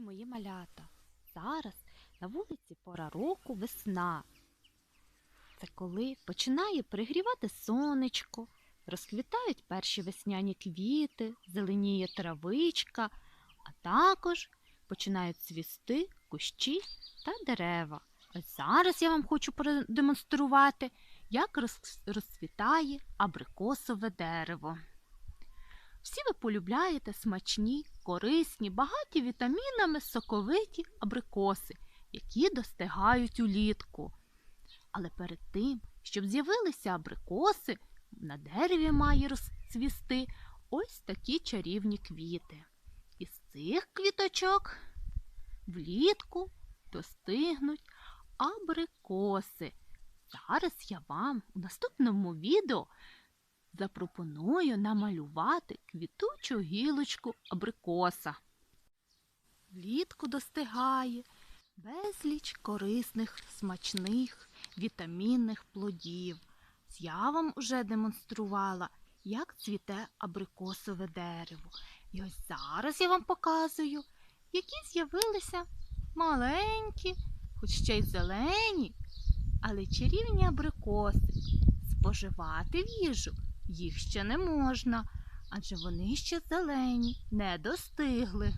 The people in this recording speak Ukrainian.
Любі мої малята, зараз на вулиці пора року весна. Це коли починає пригрівати сонечко, розквітають перші весняні квіти, зеленіє травичка, а також починають цвісти кущі та дерева. Ось зараз я вам хочу продемонструвати, як розцвітає абрикосове дерево. Всі ви полюбляєте смачні, корисні, багаті вітамінами соковиті абрикоси, які достигають улітку. Але перед тим, щоб з'явилися абрикоси, на дереві має розцвісти ось такі чарівні квіти. Із цих квіточок влітку достигнуть абрикоси. Зараз я вам у наступному відео запропоную намалювати квітучу гілочку абрикоса. Влітку достигає безліч корисних, смачних, вітамінних плодів. Я вам уже демонструвала, як цвіте абрикосове дерево. І ось зараз я вам показую, які з'явилися маленькі, хоч ще й зелені, але чарівні абрикоси. Споживати в їжу їх ще не можна, адже вони ще зелені, не достигли.